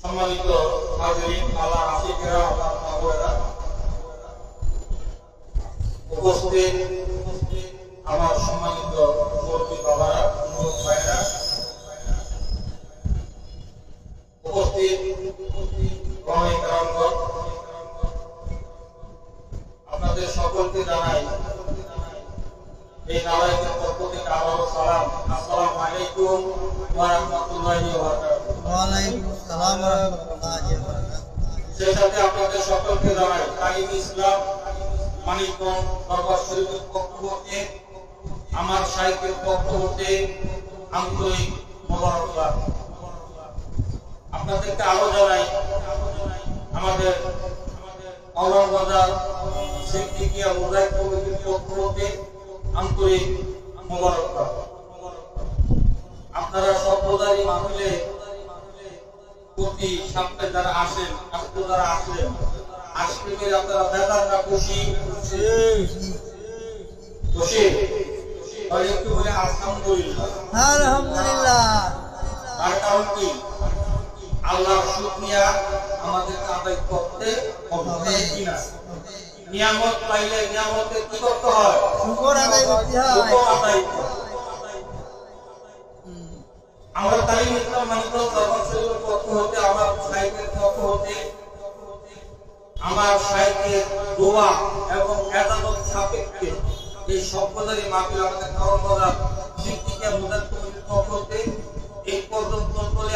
সম্মানিত আমার সম্মানিত মুরব্বী বাবারা উপস্থিত আপনাদের সকলকে জানাই এই নালায়কের পক্ষ থেকে আবারও সালাম। আসসালামু আলাইকুম ওয়া রাহমাতুল্লাহি ওয়া বারাকাতুহু। আমার সাহিত্যের পক্ষ হতে আন্তরিক আমাদের অলংবাজার সিদ্দিকিয়া মুজাহিদ কমিটির আন্তরিক মোবারকবাদ। আপনারা সম্প্রদায় মাহফিলে প্রতি সপ্তাহে যারা আসেন আজকে যারা আসলেন আজকে আপনারা বেদার না খুশি? খুশি? একটু বলে আলহামদুলিল্লাহ। আলহামদুলিল্লাহ। তার কারণ কি? আল্লাহর শুকরিয়া আমাদের আদায় করতে হবে কিনা? নিয়ামত পাইলে নিয়ামতের কি করতে হয়? শুকর আদায় করতে হয়। শুকর আদায় করতে হয়। আমরা তালিম ইসলাম দরবার শরীফের পক্ষ হতে, আমার সাহিত্যের পক্ষ হতে। আমার সাহিত্যের দোয়া এবং একাদশ সাপেক্ষে এই সম্প্রদায় মাহফিল আমাদের কারণ করার শিক্ষিকা কমিটির পক্ষ হতে এই পর্যন্ত চলে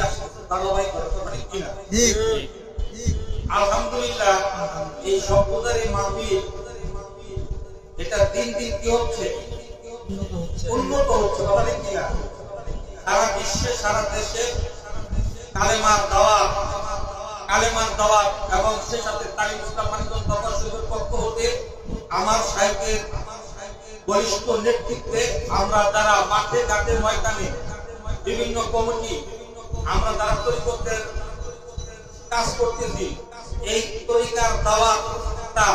ধারাবাহিক করতে পারি কিনা। আলহামদুলিল্লাহ, এই সম্প্রদায়ের মাহফিল এটা দিন দিন কি হচ্ছে? উন্নত হচ্ছে। কথা কিনা? সারা বিশ্বে, সারা দেশে কালেমার দাওয়াত কালেমার দাওয়াত এবং সে সাথে তালিম ইসলাম শরীফের পক্ষ হতে আমার সাহেবের নেতৃত্বে আমরা মাঠে, ঘাটে, ময়দানে বিভিন্ন কমিটি আমরা কাজ করতেছি, এই তরিকার দাওয়াতটা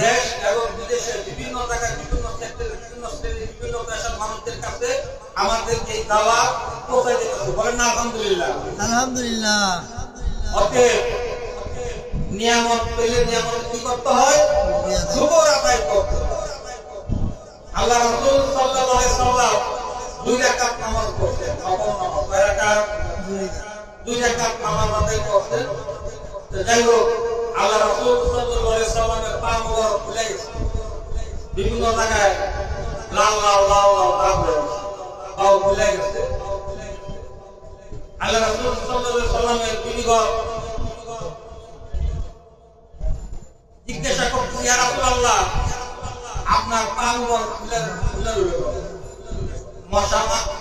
দেশ এবং বিদেশে বিভিন্ন জায়গায় বিভিন্ন সেক্টরে বিভিন্ন শ্রেণির, বিভিন্ন পেশার মানুষদের কাছে আমাদের এই দাওয়া পৌঁছে বলেন না আলহামদুলিল্লাহ। আলহামদুলিল্লাহ। অতএব নিয়ামত পেলে নিয়ামত কি করতে হয়? শুকর আদায় করতে আল্লাহ রাসূল সাল্লাল্লাহু আলাইহি সাল্লাম দুই রাকাত নামাজ পড়তেন। নফল নামাজ? কয় রাকাত? দুই রাকাত। নামাজ আদায় করতেন। তো যাই হোক আল্লাহ রাসূল সাল্লাল্লাহু আলাইহি সাল্লামের পা মোবারক খুলে বিভিন্ন জায়গায় লাল লাল লাল লাল দাগ গেছে।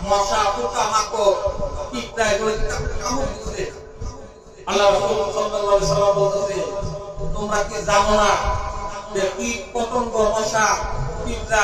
মশা পোকা মাকড় পিঁপড়া এগুলো আল্লাহ রাসূল সাল্লাল্লাহু আলাইহি সাল্লাম বলতেছে, তোমরা কি জানো না যে কীট পতঙ্গ মশা, পিঁপড়া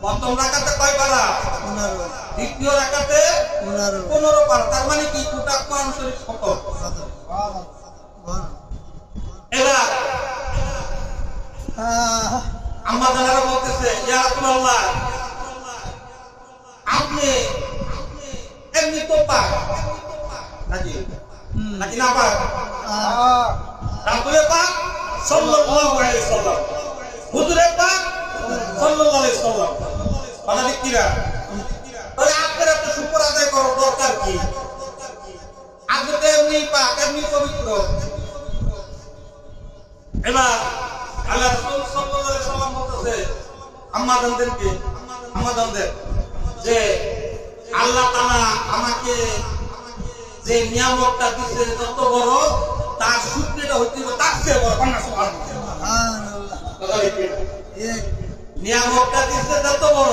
প্রথম রাখাতে কয় পারা? দ্বিতীয় রাখাতে পনেরো। পারা। তার মানে কি? গোটা কোরআন শরীফ এবার আমার দাদারা বলতেছে ইয়া রাসূলুল্লাহ আপনি এমনি তো পাক। নাকি? নাকি না পাক? আহ, পাক সাল্লাল্লাহু আলাইহি সাল্লাম। না তাহলে আপনার একটা শুকর আদায় করার দরকার কি? আপনি তো এমনি পাক এমনি পবিত্র। এবার আল্লাহ রাসূল সাল্লাল্লাহু আলাইহি সাল্লাম বলতেছে আম্মাদানদেরকে আম্মাদানদের যে আল্লাহ তাআলা আমাকে যে নিয়ামতটা দিচ্ছে যত বড় তার সূত্রটা হইতে হবে তার চেয়ে বড়। কন্যা সুবহানাল্লাহ? এক, নিয়ামতটা দিচ্ছে যত বড়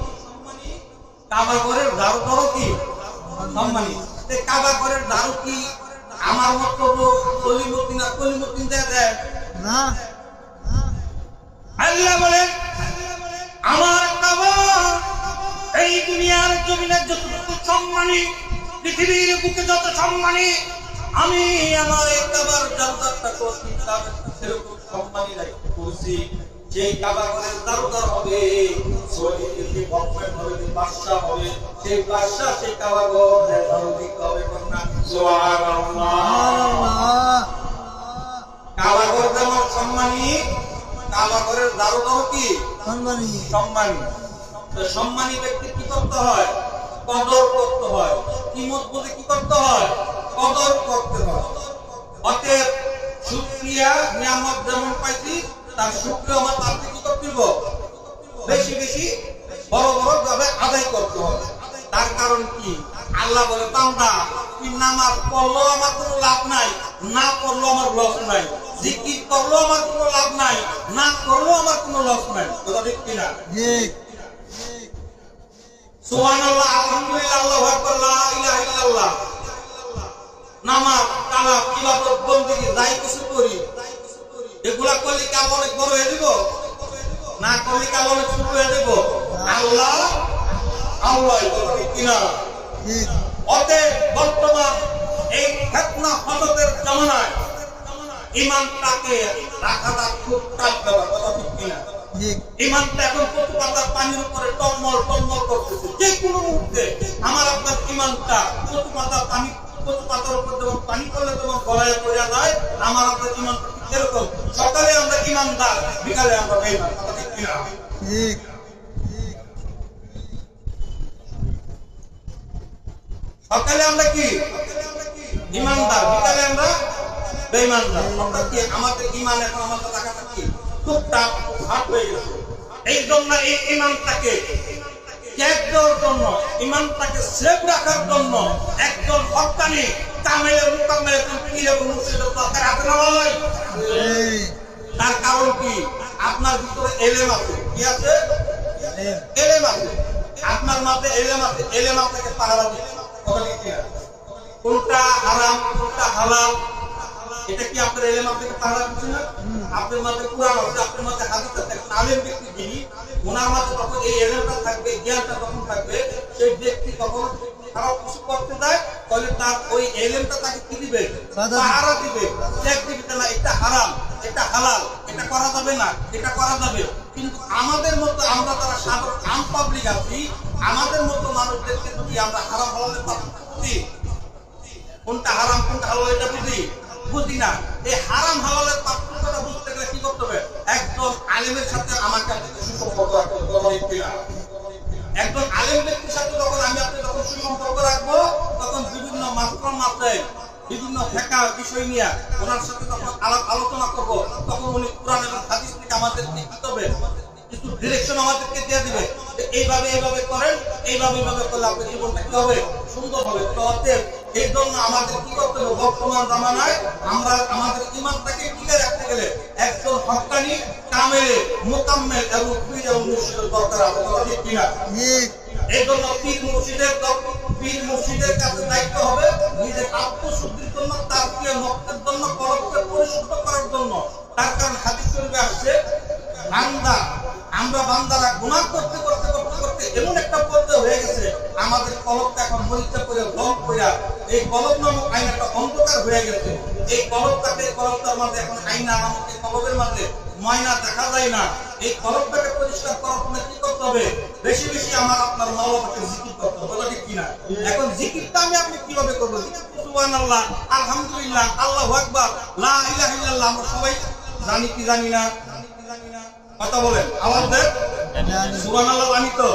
কাবাঘরের দারোগারও কি? সম্মানী তে কাবাঘরের দারু কি? আমার মতো কলিমতি না কলিমতি দেয় না। আল্লাহ বলেন আমার কাবা এই দুনিয়ার জমিনের যতটুকু সম্মানী পৃথিবীর বুকে যত সম্মানী আমি আমার এই কাবার জানতারটা করছি তার সেরকম সম্মানী করছি। সেই কাবা ঘরের দারোদার হবে সৌদিতে যে গভর্নমেন্ট হবে বাদশাহ হবে সেই বাদশাহ সেই কাবা ঘর দারো দিতে হবে কন্যা। সুবহানাল্লাহ। কাবাঘর যেমন সম্মানী কাবাঘরের দারোগাও কি? সম্মানী। সম্মানী। তো সম্মানী ব্যক্তি কি করতে হয়? কদর করতে হয়। কিমত বলে কি করতে হয়? কদর করতে হয়। অতএব শুক্রিয়া নিয়ামত যেমন পাইছি তার শুক্র আমার তার থেকে করব বেশি বেশি বড় বড় ভাবে আদায় করতে হবে। তার কারণ কি? আল্লাহ বলে পাওনা না নামাজ পড়ল আমার কোনো লাভ নাই না পড়ল আমার লস নাই জিকির করল আমার কোনো লাভ নাই না করল আমার কোনো লস নাই। কথা ঠিক কিনা? সুবহান আল্লাহ আলহামদুলিল্লাহ আল্লাহু আকবার লা ইলাহা ইল্লাল্লাহ। নামাজ কালাম ইবাদত বন্দেগী যাই কিছু করি এগুলা করলে কাল অনেক বড় হয়ে যাব? না করলে কাল অনেক ছোট হয়ে যাব? আল্লাহ আল্লাহ কিনা। অতএব বর্তমান এই ফেতনা হজতের জামানায় ইমানটাকে রাখাটা খুব টাফ ব্যাপার কথা ঠিক কিনা? ইমানটা এখন কচু পাতার পানির উপরে টলমল টলমল করতেছে। যে কোনো মুহূর্তে আমার আপনার ইমানটা কচু পাতার পানি কচু পাতার উপর যেমন পানি করলে যেমন গলায় পড়ে যায় আমার আপনার ইমানটা এরকম সকালে আমরা ইমানদার বিকালে আমরা বেঈমান কথা ঠিক সকালে আমরা কি? ইমানদার বিকালে আমরা বেঈমানদার অর্থাৎ কি? আমাদের ইমান এখন আমাদের রাখাটা কি? টুকটাক হাট হয়ে গেছে। এই জন্য এই ইমানটাকে ত্যাগ দেওয়ার জন্য ইমানটাকে সেভ রাখার জন্য একজন হকানি কামেলের মুকামেল একজন পীর দরকার আছে না ভাই? তার কারণ কি? আপনার ভিতরে এলেম আছে। কি আছে? এলেম। আছে। আপনার মাঝে এলেম আছে। এলেম আপনাকে পাহারা? কোনটা হারাম কোনটা হালাল? এটা কি আপনার এলেম আপনাকে পাহারা দিচ্ছে না? আপনার মাঝে কোরআন আছে আপনার মাঝে হাদিস আছে। আলেম ব্যক্তি যিনি ওনার মাঝে যখন এই এলেমটা থাকবে জ্ঞানটা যখন থাকবে। সেই ব্যক্তি কখনো খারাপ কিছু করতে যায় তাহলে তার ওই এলেমটা তাকে কি দিবে। পাহারা দিবে। চেক দিবে এটা হারাম এটা হালাল এটা করা যাবে না এটা করা যাবে। কিন্তু আমাদের মতো আমরা যারা সাধারণ আম পাবলিক আছি আমাদের মতো মানুষদেরকে যদি আমরা হারাম হালালের বুঝি। কোনটা হারাম কোনটা হালাল এটা বুঝি? বুঝি না। এই হারাম হালালের পার্থক্যটা বুঝতে গেলে কি করতে হবে? একজন আলেমের সাথে আমাকে আপনাকে সুসম্পর্ক রাখতে হবে? একজন আলেম ব্যক্তির সাথে যখন আমি আপনি যখন সুসম্পর্ক রাখব, তখন বিভিন্ন মাত্রা মাত্রায় বিভিন্ন ফেকা বিষয় নিয়ে ওনার সাথে যখন আলাপ আলোচনা করব, তখন উনি কোরআন এবং হাদিস থেকে আমাদেরকে কি করবে ডিরেকশন আমাদেরকে দিয়ে দিবে। এইভাবে এইভাবে করেন, এইভাবে এইভাবে করলে আপনার জীবনটা কি হবে? সুন্দর হবে তো অতএব এই জন্য আমাদের কি করতে হবে বর্তমান জামানায় আমরা আমাদের ইমানটাকে টিকে রাখতে গেলে একজন হকানি, কামেলে, মোকাম্মেল এবং এবং মুর্শিদের দরকার আছে কিনা? এই জন্য পীর মুর্শিদের পীর মুর্শিদের কাছে দায়িত্ব হবে নিজের আত্মশুদ্ধির জন্য, তার প্রিয় ভক্তের জন্য কলমকে পরিশুদ্ধ করার জন্য। তার কারণ হাদিস শরীফে আসছে, বান্দা, আমরা বান্দারা গুনাহ করতে করতে করতে করতে এমন একটা পর্যায়ে হয়ে গেছে, আমাদের কলমটা এখন পরীক্ষা করে রং করে এই কলম নামক আইনাটা অন্ধকার হয়ে গেছে। এই কলমটাকে, কলমটার মাঝে এখন আইনা নামক এই কলমের মাঝে ময়না দেখা যায় না। এই কলমটাকে পরিষ্কার করার জন্য কি করতে হবে? বেশি বেশি আমার আপনার মাওলাকে জিকির করতে হবে ঠিক কিনা? এখন জিকিরটা আমি আপনি কীভাবে করব? সুবহানাল্লাহ, আলহামদুলিল্লাহ, আল্লাহু আকবার, লা ইলাহা ইল্লাল্লাহ, আমরা সবাই জানি কি জানি না? কথা বলেন, আওয়াজ দেন। সুবহানাল্লাহ জানি তো?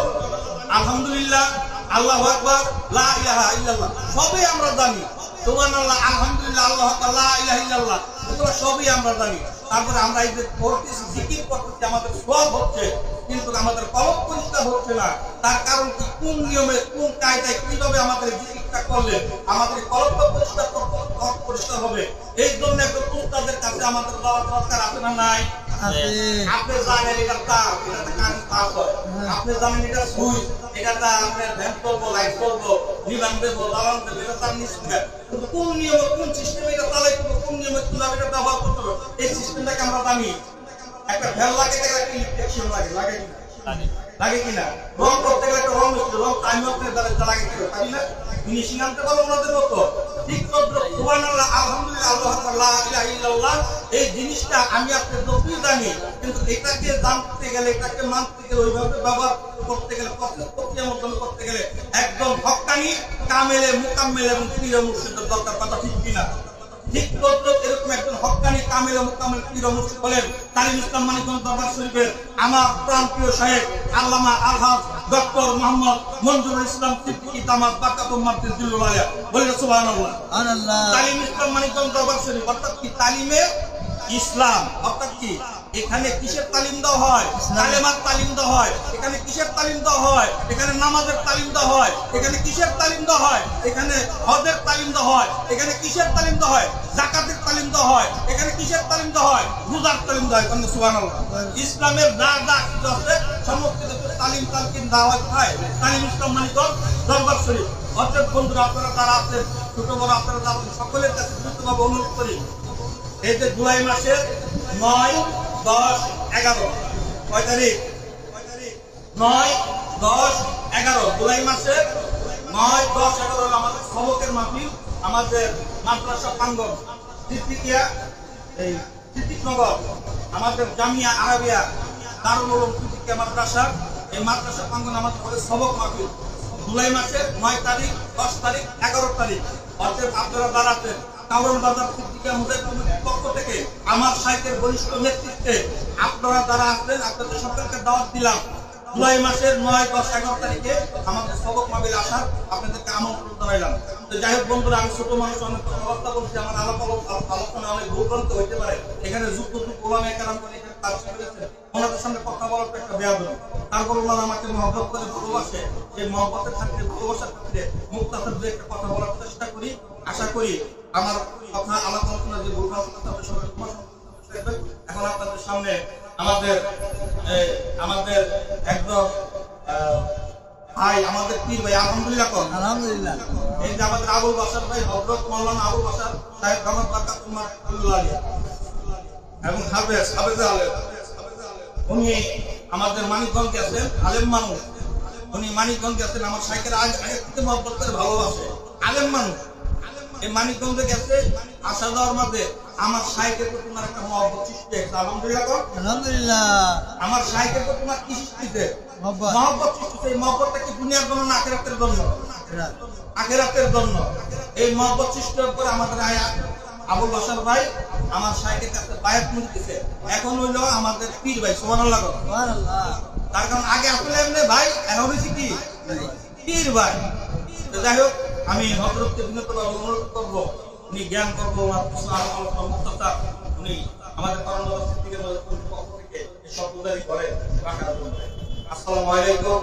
আলহামদুলিল্লাহ আল্লাহু আকবার লা ইলাহা ইল্লাল্লাহ। সবই আমরা জানি। সুবহানাল্লাহ আলহামদুলিল্লাহ আল্লাহ লা ইলাহা ইল্লাল্লাহ। এগুলো সবই আমরা জানি। তারপরে আমরা এই যে করতেছি জিকির করতেছি আমাদের সব হচ্ছে কিন্তু আমাদের কলম পরিষ্কার হচ্ছে না। তার কারণ কি? কোন নিয়মে কোন কায়দায় কীভাবে আমাদের জিকিরটা করলে আমাদের কলমটা পরিষ্কার পরিষ্কার হবে? এই জন্য একজন উস্তাদের কাছে আমাদের যাওয়ার দরকার আছে না নাই? আপনি জানেন এটা হ্যাঁ। আপনি জানেন এটা সুইচ এটা আমরা ভ্যান করব লাইফ করব নিলাম দেবো জ্বালান দেবো এটা তার নিশ্চিত কিন্তু কোন নিয়মে কোন সিস্টেমে এটা তালাই করব কোন নিয়মে কীভাবে এটা ব্যবহার করতে হবে? এই সিস্টেমটাকে আমরা জানি একটা ভ্যান লাগে একটা ইলেকট্রিকশন লাগে লাগে কিনা লাগে কিনা রং করতে গেলে একটা রং রং টাইম এটা লাগে কিনা তাই না। ফিনিশিং আনতে পারব ওনাদের মতো। সুবহানাল্লাহ, আলহামদুলিল্লাহ, আল্লাহ আকবার, লা ইলাহা ইল্লাল্লাহ, এই জিনিসটা আমি আপনার যতই জানি, কিন্তু এটাকে জানতে গেলে, এটাকে মানতে গেলে ওইভাবে ব্যবহার করতে গেলে প্রক্রিয়ার মাধ্যমে করতে গেলে একদম হক্কানি কামেলে, মুকাম্মেল এবং প্রিয় মুর্শিদের দরকার, কথা ঠিক কিনা? ঠিক এরকম একজন হক্কানি কামেল, মুকাম্মেল প্রিয় মুর্শিদ হলেন, তালিম ইসলাম মানিকগঞ্জ দরবার শরীফের আমার প্রাণ প্রিয় সাহেব আল্লামা আলহাজ ডক্টর মোহাম্মদ মঞ্জুর ইসলাম সিদ্দিকী তামাদ বাকাতুম আলিয়া বলে সুবহানাল্লাহ। আল্লাহ তালিম ইসলাম মানিকগঞ্জ দরবার শরীফ অর্থাৎ কি তালিমে ইসলাম অর্থাৎ কি এখানে কিসের তালিম দেওয়া হয়। কালেমার তালিম দেওয়া হয় এখানে কিসের তালিম দেওয়া হয় এখানে নামাজের তালিম দেওয়া হয় এখানে কিসের তালিম দেওয়া হয় এখানে হজের তালিম দেওয়া হয় এখানে কিসের তালিম দেওয়া হয় জাকাতের তালিম দেওয়া হয় এখানে কিসের তালিম দেওয়া হয় রোজার তালিম দেওয়া হয় কারণ সুবহানাল্লাহ ইসলামের যা যা আছে সমস্ত তালিম তালকিন দেওয়া হয় তালিম ইসলাম মানিকগঞ্জ দরবার শরীফ অর্থাৎ বন্ধুরা আপনারা যারা আছেন ছোট বড় আপনারা সকলের কাছে দ্রুতভাবে অনুরোধ করি এই যে জুলাই মাসের নয়, দশ, এগারো। কয় তারিখ? নয়, দশ, এগারো। জুলাই মাসের নয়, দশ, এগারো আমাদের সবকের মাহফিল, আমাদের মাদ্রাসা প্রাঙ্গন সিদ্দিকিয়া এই সিদ্দিকনগর আমাদের জামিয়া আরাবিয়া, দারুল উলুম মাদ্রাসা। এই মাদ্রাসা প্রাঙ্গন আমাদের হবে সবক মাহফিল। জুলাই মাসের নয় তারিখ, দশ তারিখ, এগারো তারিখ। অর্থাৎ আপনারা দাঁড়াতেন কাউরন বাজার পত্রিকা মুজাহিদ পক্ষ থেকে আমার সাহিত্যের বরিষ্ঠ নেতৃত্বে আপনারা যারা আসবেন আপনাদের সকলকে দাওয়াত দিলাম। জুলাই মাসের নয় দশ এগারো তারিখে আমাদের সবক মাবিল আসার আপনাদেরকে আমন্ত্রণ জানাইলাম। তো যাই হোক বন্ধুরা, আমি ছোট মানুষ, অনেক কথাবার্তা বলছি, আমার আলাপ আলোচনা অনেক ভূপ্রান্ত হইতে পারে। এখানে যুক্ত যুগ ওলামে কালাম করে এখানে কাজ করেছেন ওনাদের সামনে কথা বলার একটা বেয়াদ তারপর ওনারা আমাকে মহব্বত করে ভালোবাসে। সেই মহব্বতের খাতিরে, ভালোবাসার খাতিরে মুক্তাসের দু একটা কথা বলার চেষ্টা করি। আশা করি আমার কথা আলাপ আলোচনা যে কথা সবাই এখন আপনাদের সামনে আমাদের আমাদের একদম ভাই আমাদের পীর ভাই আলহামদুলিল্লাহ কর আলহামদুলিল্লাহ। এই যে আমাদের আবুল বাসার ভাই হজরত মৌলানা আবুল বাসার সাহেব রহমত বাকাতুল্লাহ আলিয়া এবং হাফেজ হাফেজ আলেম উনি আমাদের মানিকগঞ্জে আছেন আলেম মানুষ। উনি মানিকগঞ্জে আছেন আমার সাইকেল আগে আগে থেকে মহব্বত করে ভালোবাসে। আলেম মানুষ। এই মানিকগঞ্জে গেছে আসা যাওয়ার মধ্যে আমার সাইকেল প্রতি তোমার একটা মহব্বত সৃষ্টি হয়েছে আলহামদুলিল্লাহ আলহামদুলিল্লাহ। আমার সাইকেল প্রতি তোমার কি সৃষ্টিতে মহব্বত। সৃষ্টিতে এই মহব্বতটা কি দুনিয়ার জন্য না আখেরাতের জন্য? আখেরাতের জন্য। এই মহব্বত সৃষ্টির পরে আমাদের আয়া আবুল বাসার ভাই আমার সাইকেল কাছে বায়াত মুড়ি এখন হইল আমাদের পীর ভাই সুবহানাল্লাহ কর। সুবহানাল্লাহ। তার কারণ আগে আসলে এমনি ভাই এখন হয়েছে কি? পীর ভাই। যাই হোক আমি হজরতকে বিনীতভাবে অনুরোধ করব, উনি জ্ঞান করব মুক্ততা উনি আমাদের থেকে সব উদারি করেন আসসালামু আলাইকুম